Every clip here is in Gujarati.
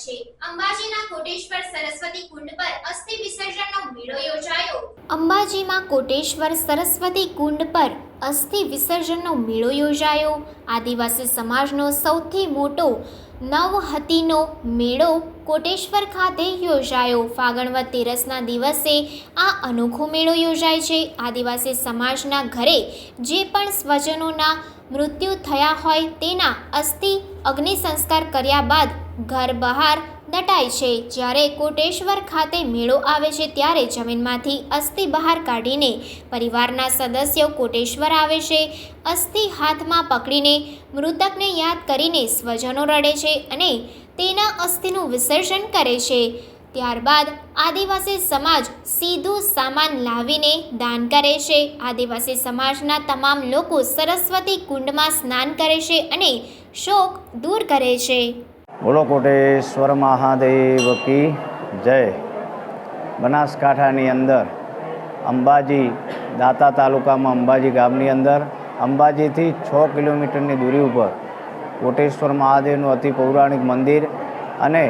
અંબાજીના કોટેશ્વર સરસ્વતી કુંડ પર અસ્થિ વિસર્જનનો મેળો યોજાયો. અંબાજીમાં કોટેશ્વર સરસ્વતી કુંડ પર અસ્થિ વિસર્જનનો મેળો યોજાયો. આદિવાસી સમાજનો સૌથી મોટો નવહતીનો મેળો કોટેશ્વર ખાતે યોજાયો. ફાગણવદ તેરસના દિવસે આ અનોખો મેળો યોજાય છે. આદિવાસી સમાજના ઘરે જે પણ સ્વજનોના મૃત્યુ થયા હોય તેના અસ્થિ અગ્નિ સંસ્કાર કર્યા બાદ ઘર બહાર દટાય છે. જ્યારે કોટેશ્વર ખાતે મેળો આવે છે ત્યારે જમીનમાંથી અસ્થિ બહાર કાઢીને પરિવારના સદસ્યો કોટેશ્વર આવે છે. અસ્થિ હાથમાં પકડીને મૃતકને યાદ કરીને સ્વજનો રડે છે અને તેના અસ્થિનું વિસર્જન કરે છે. ત્યારબાદ આદિવાસી સમાજ સીધું સામાન લાવીને દાન કરે છે. આદિવાસી સમાજના તમામ લોકો સરસ્વતી કુંડમાં સ્નાન કરે છે અને શોક દૂર કરે છે. બોલો કોટેશ્વર મહાદેવ કી જય. બનાસકાંઠાની અંદર અંબાજી દાતા તાલુકામાં અંબાજી ગામની અંદર અંબાજીથી છ કિલોમીટરની દૂરી ઉપર કોટેશ્વર મહાદેવનું અતિ પૌરાણિક મંદિર અને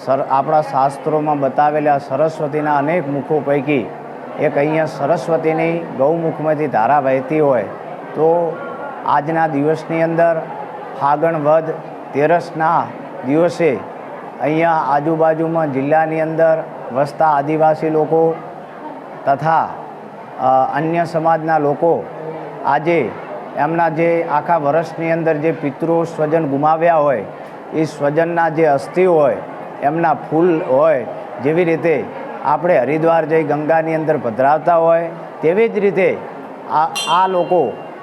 સર આપણા શાસ્ત્રોમાં બતાવેલા સરસ્વતીના અનેક મુખો પૈકી એક અહીંયા સરસ્વતીની ગૌમુખમાંથી ધારા વહેતી હોય તો આજના દિવસની અંદર ફાગણ વધ તેરસના દિવસે અહીંયા આજુબાજુમાં જિલ્લાની અંદર વસતા આદિવાસી લોકો તથા અન્ય સમાજના લોકો આજે એમના જે આખા વર્ષની અંદર જે પિતૃ સ્વજન ગુમાવ્યા હોય, એ સ્વજનના જે અસ્થિ હોય, એમના ફૂલ હોય, જેવી રીતે આપણે હરિદ્વાર જઈ ગંગાની અંદર પધરાવતા હોય, તેવી જ રીતે આ આ લોકો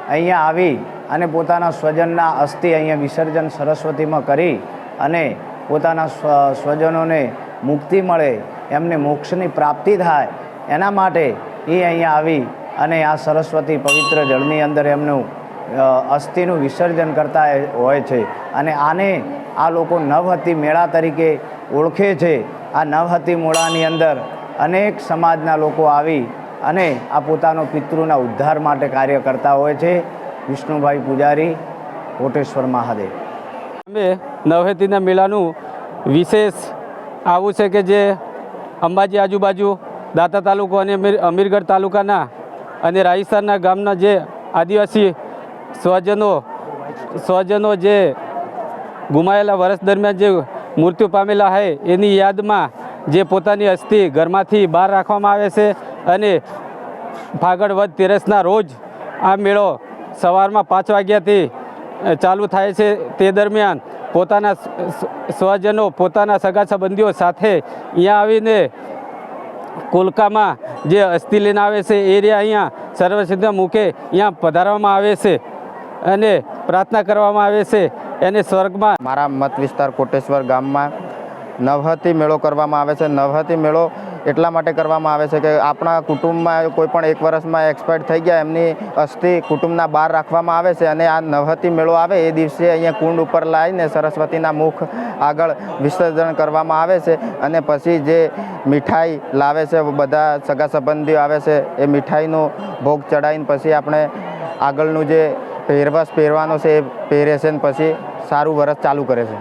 અહીંયા આવી અને પોતાના સ્વજનના અસ્થિ અહીંયા વિસર્જન સરસ્વતીમાં કરી અને પોતાના સ્વ, સ્વજનોને મુક્તિ મળે, એમને મોક્ષની પ્રાપ્તિ થાય, એના માટે એ અહીંયા આવી અને આ સરસ્વતી પવિત્ર જળની અંદર એમનું અસ્થિનું વિસર્જન કરતા હોય છે. અને આને આ લોકો નવહતી મેળા તરીકે ઓળખે છે. આ નવહતી મોળાની અંદર અનેક સમાજના લોકો આવી અને આ પોતાનો પિતૃના ઉદ્ધાર માટે કાર્ય કરતા હોય છે. વિષ્ણુભાઈ પૂજારી, કોટેશ્વર મહાદેવ. અમે નવહેતીના મેળાનું વિશેષ આવું છે કે જે અંબાજી આજુબાજુ દાતા તાલુકો અને અમીર અમીરગઢ તાલુકાના અને રાજસ્થાનના ગામના જે આદિવાસી સ્વજનો સ્વજનો જે ગુમાયેલા વર્ષ દરમિયાન જે મૃત્યુ પામેલા છે એની યાદમાં જે પોતાની અસ્થિ ઘરમાંથી બહાર રાખવામાં આવે છે અને ફાગણ વધ તેરસના રોજ આ મેળો સવારમાં પાંચ વાગ્યાથી ચાલુ થાય છે. તે દરમિયાન પોતાના સ્વજનો, પોતાના સગા સંબંધીઓ સાથે અહીંયા આવીને કોલકામાં જે અસ્થિ લઈને આવે છે, એ રહ્યા અહીંયા સર્વસિદ્ધ મૂકે અહીંયા પધારવામાં આવે છે અને પ્રાર્થના કરવામાં આવે છે એને સ્વર્ગમાં મારા મત વિસ્તાર કોટેશ્વર ગામમાં નવહતી મેળો કરવામાં આવે છે. નવહતી મેળો એટલા માટે કરવામાં આવે છે કે આપણા કુટુંબમાં કોઈ પણ એક વર્ષમાં એક્સપાયર્ડ થઈ ગયા, એમની અસ્થિ કુટુંબના બહાર રાખવામાં આવે છે અને આ નવહતી મેળો આવે, એ દિવસે અહીંયા કુંડ ઉપર લાવીને સરસ્વતીના મુખ આગળ વિસર્જન કરવામાં આવે છે અને પછી જે મીઠાઈ લાવે છે, બધા સગા સંબંધીઓ આવે છે, એ મીઠાઈનો ભોગ ચડાવીને પછી આપણે આગળનું જે પહેરવશ પહેરવાનો છે, એ પહેરે છે ને પછી સારું વરસ ચાલુ કરે છે.